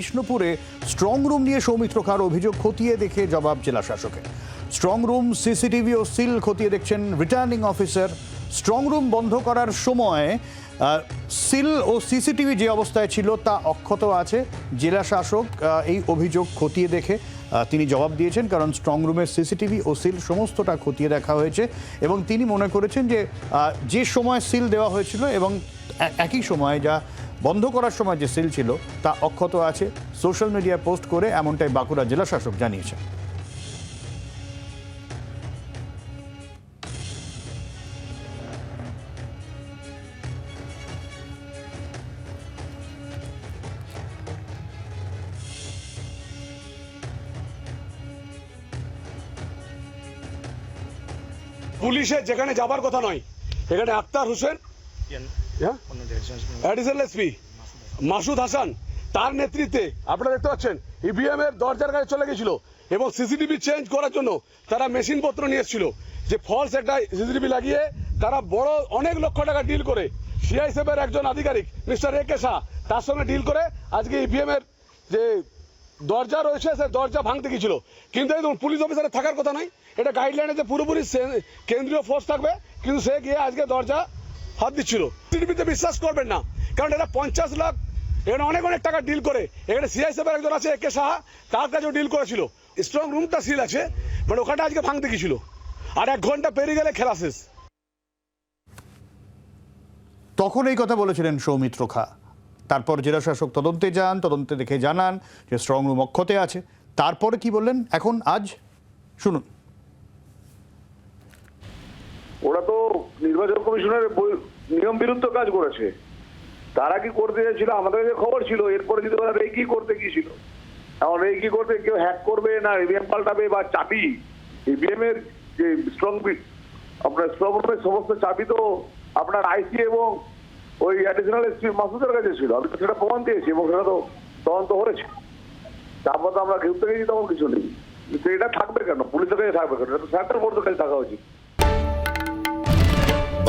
বিষ্ণুপুরে strong room নিয়ে সৌমিত্র খার অভিযোগ খতিয়ে দেখে জবাব জেলা শাসকের। স্ট্রং রুম সিসিটিভি ও সিল খতিয়ে দেখছেন রিটার্নিং অফিসার স্ট্রং রুম বন্ধ করার সময় সিল ও সিসিটিভি যে অবস্থায় ছিল তা অক্ষত আছে। জেলা শাসক এই অভিযোগ খতিয়ে দেখে তিনি জবাব দিয়েছেন কারণ স্ট্রং রুমের সিসিটিভি ও সিল সমস্তটা খতিয়ে দেখা হয়েছে এবং তিনি মনে করেছেন যে যে সময় সিল দেওয়া হয়েছিল এবং একই সময় যা বন্ধ করার সময় যে সিল ছিল, তা অক্ষত আছে। সোশ্যাল মিডিয়ায় পোস্ট করে এমনটাই বাঁকুড়া জেলা শাসক জানিয়েছেন। পুলিশের যেখানে যাবার কথা নয়, এখানে আক্তার হোসেন অ্যাডিশনাল এসপি মাসুদ হাসান তার নেতৃত্বে, আপনারা দেখতে পাচ্ছেন ইভিএম এর দরজার কাছে চলে গেছিল এবং সিসিটিভি চেঞ্জ করার জন্য তারা মেশিনপত্র নিয়ে এসেছিল। যে ফলস একটা সিসিটিভি লাগিয়ে তারা বড় অনেক লক্ষ টাকা ডিল করে। সিআইএসএফ এর একজন আধিকারিক, মিস্টার এ কে শাহ, তার সঙ্গে ডিল করে আজকে ইভিএম এর যে দরজা রয়েছে, সে দরজা ভাঙতে গিয়েছিল। কিন্তু এই পুলিশ অফিসারের থাকার কথা নয়, এটা গাইডলাইনে যে পুরোপুরি কেন্দ্রীয় ফোর্স থাকবে, কিন্তু সে গিয়ে আজকে দরজা হাত দিচ্ছিল। টিভিতে বিশ্বাস করবেন না। কারণ এটা পঞ্চাশ লাখ, এখানে অনেক অনেক টাকা ডিল করে। এখানে সিআইএসএফ এর একজন আছে একে সাহা, তার কাছেও ডিল করেছিল। স্ট্রং রুমটা সিল আছে মানে ওখানটা আজকে ভাঙতে গিয়েছিল। আর এক ঘণ্টা পেরিয়ে গেলে খেলা শেষ। তখন এই কথা বলেছিলেন সৌমিত্র খা। তারপর জেলা শাসক তদন্তে যান, তদন্তে দেখে জানান যে স্ট্রং রুম অক্ষতে আছে। তারপরে কি বললেন? এখন আজ শুনুন। ওরা তো নির্বাচন কমিশনের নিয়ম বিরুদ্ধ কাজ করেছে। তারা কি করতে চাইছিল আমাদের কাছে খবর ছিল, এরপরে যদি ওরা রেকি করতে গিয়েছিল। এখন রেকি করতে কেউ হ্যাক করবে না ইভিএম পাল্টাবে বা চাবি? ইভিএম এর যে স্ট্রং আপনার স্ট্রং সমস্ত চাবি তো আপনার আইসি এবং ওই অ্যাডিশনাল এসপি মাসুদের কাছে ছিল। আমি তো সেটা প্রমাণ দিয়েছি এবং সেটা তো তদন্ত হয়েছে। তারপর তো আমরা ঘুরতে গেছি তখন কিছু নেই। এটা থাকবে কেন? পুলিশের কাছে থাকবে কেন? এটা তো সেন্টার বোর্ডের কাছে থাকা উচিত।